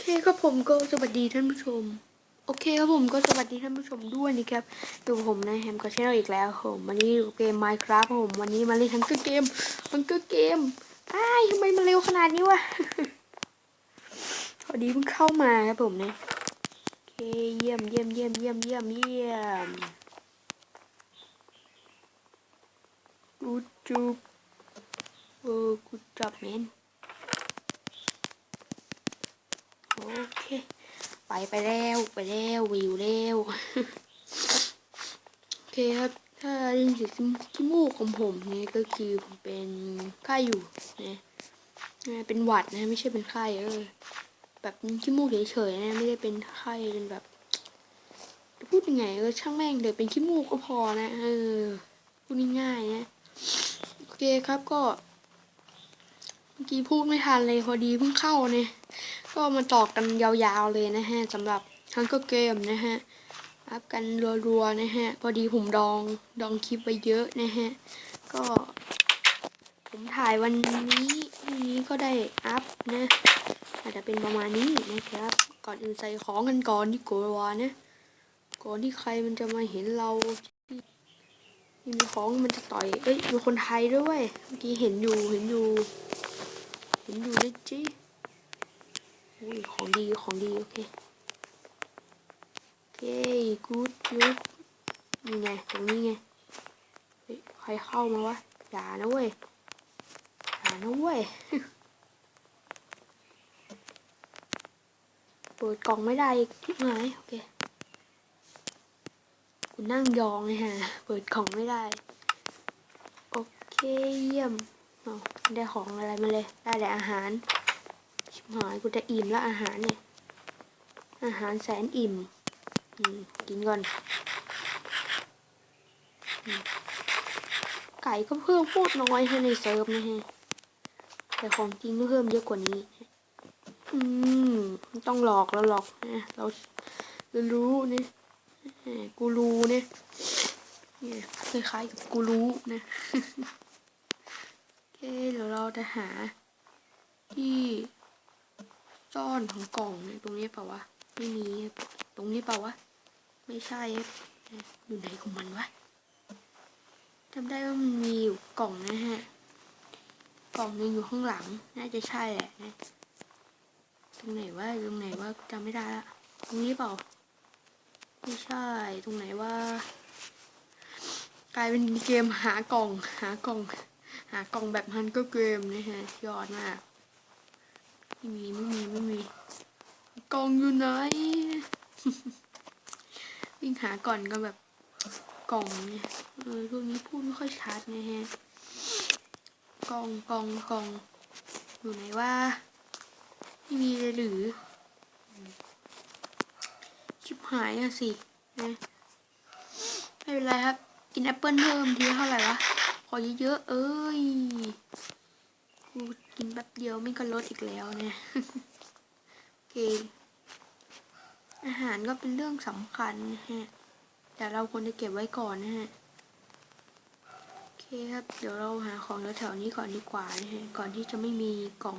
เคครับผมก็สวัสดีท่านผู้ชม โอเคครับผมก็สวัสดีท่านผู้ชมด้วยนะครับอยู่ผมนะแฮมกับชแนลอีกแล้วผมวันนี้อยู่เกม Minecraft ครับผมวันนี้มาเล่นทั้งเกมทั้งเกมอ้ายทำไมมันเร็วขนาดนี้วะพอดีเพิ่งเข้ามาครับผมนะโอเคเยี่ยมเยี่ยมเยี่ยมเยี่ยมเยี่ยมเยี่ยมกูจูบเออกูจับแมน โอ เค ไปไปแล้วไปแล้ววิวแล้วโอเคครับถ้าได้ยินสีขี้มูกของผมเนี่ยก็คือผมเป็นไข้อยู่นะเป็นหวัดนะไม่ใช่เป็นไข้เออแบบขี้มูกเฉยๆนะไม่ได้เป็นไข้เป็นแบบพูดยังไงเออช่างแม่งเดี๋ยวเป็นขี้มูกก็พอนะเออพูดง่ายๆนะโอเคครับก็ มื่อกี้พูดไม่ทันเลยพอดีเพิ่งเข้าเนี่ย ก็มาต่อกันยาวๆเลยนะฮะสำหรับทั้งก็เกมนะฮะ อัพกันรัวๆนะฮะ พอดีผมดองดองคลิปไว้เยอะนะฮะ ก็ ผมถ่ายวันนี้พรุ่งนี้ก็ได้อัพนะ อาจจะเป็นประมาณนี้นะครับ ก่อนอื่นใส่ของกันก่อนดีกว่านะ ก่อนที่ใครมันจะมาเห็นเราที่มีของมันจะต่อย เอ้ยมีคนไทยด้วย เมื่อกี้เห็นอยู่ เห็นอยู่ เห็นอยู่นะจีอุ้ยของดีของดีโอเคโอเคกูดกูนี่ไงตรงนี้ไงใครเข้ามาวะอย่านะเว้ยอย่านะเว้ยเปิดกล่องไม่ได้อีกที่ไหนโอเคกูนั่งยองเลยฮะเปิดกล่องไม่ได้ โอเคเยี่ยม ได้ของอะไรมาเลย ได้แต่อาหาร ชิบหายกูจะอิ่มแล้วอาหารเนี่ย อาหารแสนอิ่มอืมกินก่อนอไก่ก็เพิ่มพูดน้อยให้ในเซิร์ฟนะฮะ แต่ของจริงก็เพิ่มเยอะกว่านี้ อืมไม่ต้องหลอกแล้วหรอกนะ เราเรารู้เนี่ยกูรู้เนี่ยเนี่ยคล้ายๆกับกูรู้นะ โอเคเดี๋ยวเราจะหา ที่ซ่อนของกล่องเนี่ยตรงนี้เปล่าวะ ไม่มี ตรงนี้เปล่าวะ ไม่ใช่ อยู่ไหนของมันวะจำได้ว่ามันมีอยู่กล่องนะฮะ กล่องนึงอยู่ข้างหลัง น่าจะใช่แหละนะ ตรงไหนวะตรงไหนวะจำไม่ได้ละตรงนี้เปล่า ไม่ใช่ ตรงไหนว่า กลายเป็นเกมหากล่อง หากล่อง หากล่องแบบฮันก็เกมนะฮะยอดมากไม่มีไม่มีไม่มีกล่องอยู่ไหนวิ่งหาก่อนก็แบบกล่องเนี่ยเออพวกนี้พูดไม่ค่อยชัดนะฮะกล่องกล่องกล่องอยู่ไหนว่าไม่มีเลยหรือ ชิบหายอะสินะไม่เป็นไรครับ กินแอปเปิลเพิ่มทีเท่าไหร่วะ อเยอะๆเอ้ยกูกินแป๊บเดียวไม่ก็ลดอีกแล้วเนี่ยโอเค อาหารก็เป็นเรื่องสำคัญนะฮะ แต่เราควรจะเก็บไว้ก่อนนะฮะ โอเคครับ เดี๋ยวเราหาของแถวๆนี้ก่อนดีกว่านะฮะ ก่อนที่จะไม่มีกล่อง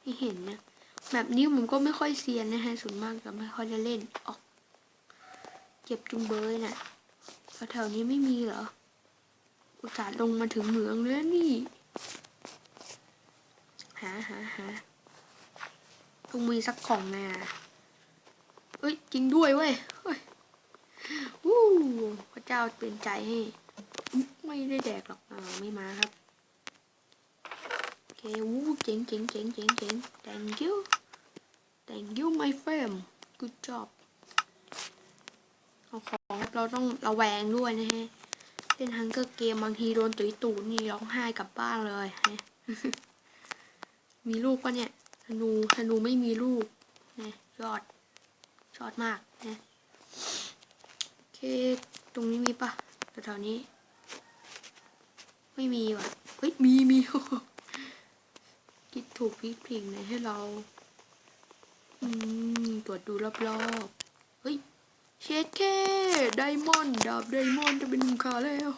ให้เห็นนะแบบนี้ผมก็ไม่ค่อยเซียนนะฮะส่วนมากจะไม่ค่อยจะเล่นออก เจ็บจุงเบยน่ะแถวๆนี้ไม่มีเหรอ อุตส่าห์ลงมาถึงเหมืองเลยนี่ หาหาหาต้องมีสักของน่ะเอ้ย จริงด้วยเว้ยเฮ้ยวู้พระเจ้าเปลี่ยนใจให้ ไม่ได้แดกหรอกอ่าไม่มาครับ โอเค วู้เจ๋งเจ๋งเจ๋งเจ๋งเจ๋ง thank you thank you my friend good job เอาของเราต้องระแวงด้วยนะฮะ เล่นฮังเกอร์เกมบางทีโดนตุยตูนี่ร้องไห้กลับบ้านเลยฮะมีลูกปะเนี่ยธนูธนูไม่มีลูกนะยอดยอดมากนะโอเคตรงนี้มีปะแถวๆนี้ ไม่มีว่ะเฮ้ยมีมีคิดถูกพลิกผิงเลยให้เรา อืมตรวจดูรอบๆเฮ้ย เชดแค่ไดมอนด์ดาบไดมอนด์จะเป็นมุมขาแล้ว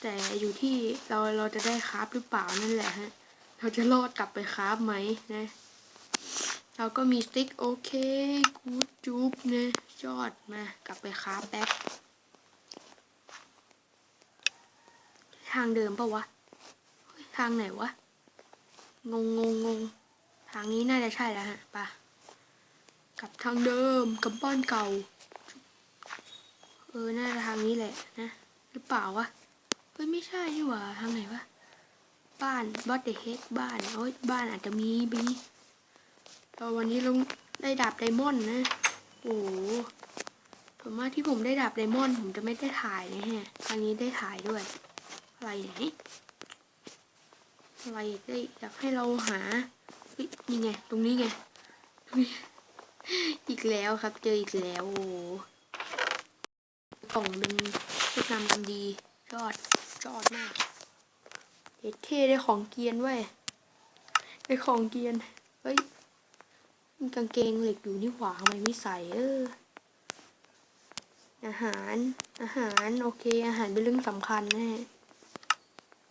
แต่อยู่ที่เราเราจะได้คราฟหรือเปล่านั่นแหละฮะ เราจะรอดกลับไปคราฟไหมนะ เราก็มีสติ๊กโอเคกูดจูบนะยอดมากลับไปคราฟแป๊บทางเดิมปะวะ ทางไหนวะ งงงงงงทางนี้น่าจะใช่แล้วฮะปะ กลับทางเดิมกับบ้านเก่า เออน่าจะทางนี้แหละนะ หรือเปล่าวะเฮ้ยไม่ใช่นี่หว่าทางไหนวะบ้านบัตเดเฮกบ้านโอ้ยบ้านอาจจะมีบีตอนวันนี้ลงได้ดาบไดมอนด์นะ โอ้โหส่าที่ผมได้ดาบไดมอนด์ผมจะไม่ได้ถ่ายนะฮะครั้งนี้ได้ถ่ายด้วย อะไรไหนอะไรได้อยากให้เราหาเฮ้ยนี่ไง ตรงนี้ไงตรงนี้ อีกแล้วครับ เจออีกแล้วโอ้กล่องเป็นผู้นำกันดียอดยอดมากเด็ดเท่ได้ของเกียนเว้ได้ของเกียนเฮ้ยมีกางเกงเหล็กอยู่นี่หว่าทำไมไม่ใส่เอออาหาร อาหาร โอเค อาหารเป็นเรื่องสำคัญแน่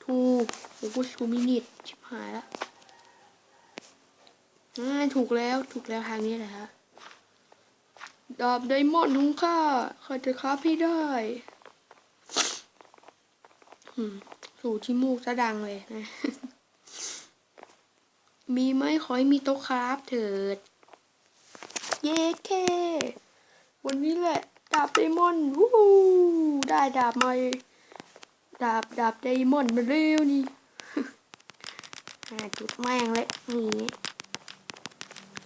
ถูกโอ้โหชูมินิทชิบหายละอ่าถูกแล้ว ถูกแล้วทางนี้แหละฮะ ดาบไดมอนด์ของข้าข้าจะคราฟให้ได้สูดที่มูกจะดังเลยนะ มีไหมขอให้มีโต๊ะคราฟเถิด เย้เค วันนี้แหละ ดาบไดมอนด์วู้ได้ดาบมาดาบดาบไดมอนด์มาเร็วนี่จุดแม่งเลยนี่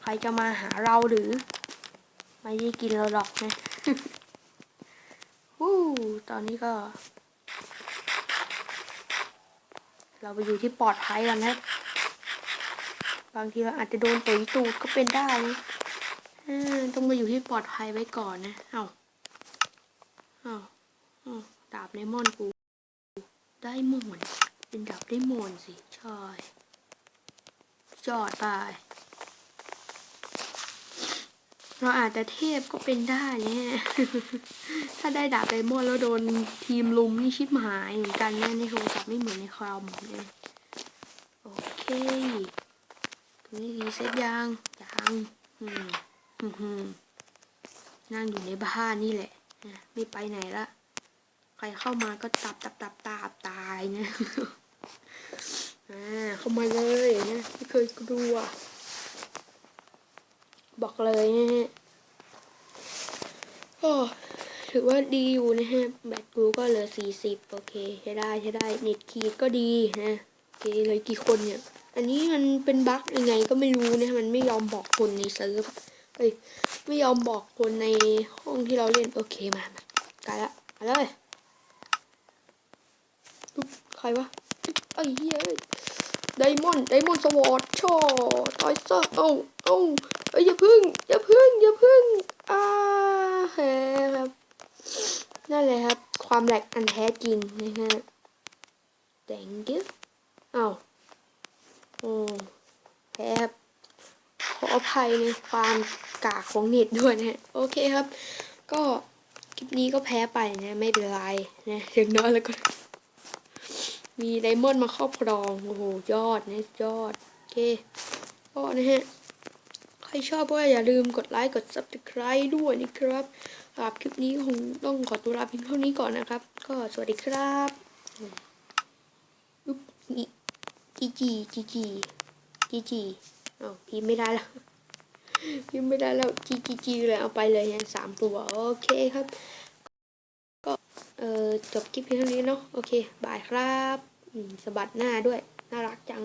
ใครจะมาหาเราหรือ ไม่ได้กินเราหรอกนะวู้ตอนนี้ก็ เราไปอยู่ที่ปลอดภัยกันนะ บางทีเราอาจจะโดนตุ๋ยตูดก็เป็นได้นะอ่าต้องมาอยู่ที่ปลอดภัยไว้ก่อนนะ เอาเอาเอาดาบไดมอนกู ได้มอนเป็นดาบได้มอนสิ ใช่จอดไป เราอาจจะเทพก็เป็นได้เนี่ย ถ้าได้ดาบไดมอนด์แล้วโดนทีมลุมนี่ชิบหายเหมือนกันเนี่ยในโทรศัพท์ไม่เหมือนในคอมเนี่ยโอเคตรงนี้รีเซ็ตยังยังอืมอืมนั่งอยู่ในบ้านนี่แหละนะไม่ไปไหนละ ใครเข้ามาก็ตับตับตับตาบตายนะอ่าเข้ามาเลยนะไม่เคยกลัว บอกเลยนะฮะก็ถือว่าดีอยู่นะฮะ แบตกูก็เหลือสี่สิบโอเคใช้ได้ใช้ได้ เน็ตขีดก็ดีนะโอเคเลยกี่คนเนี่ย อันนี้มันเป็นบั๊กยังไงก็ไม่รู้นะ มันไม่ยอมบอกคนในเซิร์ฟเอ้ย ไม่ยอมบอกคนในห้องที่เราเล่น โอเคมามาไกลละมาเลยใครวะไอ้เหี้ยไดมอนด์ไดมอนด์สวอตชอตอยซะเอ้าเอ้า เอ้ยอย่าพึ่ง อย่าพึ่ง อย่าพึ่งอ่าแฮครับ นั่นแหละครับ ความแหลกอันแท้จริงนะฮะ thank you อ้าวโอ้แพ้ครับขออภัยในความกากของเน็ตด้วยนะฮะโอเคครับ ก็คลิปนี้ก็แพ้ไปนะ ไม่เป็นไรนะอย่างน้อยแล้วก็ มีไดมอนด์มาครอบครอง โอ้โห ยอดนะ ยอด โอเค ก็นะฮะ ใครชอบก็อย่าลืมกดไลค์กด subscribe ด้วยนะครับสำหรับคลิปนี้คงต้องขอตัวลาเพียงเท่านี้ก่อนนะครับ ก็สวัสดีครับอุ๊บอีจีจีจีจีจีจีอ้าวพิมไม่ได้แล้วพิมไม่ได้แล้วจีจีจีเลยเอาไปเลยเนี่ยสามตัวโอเคครับ ก็เออจบคลิปเพียงเท่านี้เนาะโอเคบายครับสะบัดหน้าด้วยน่ารักจัง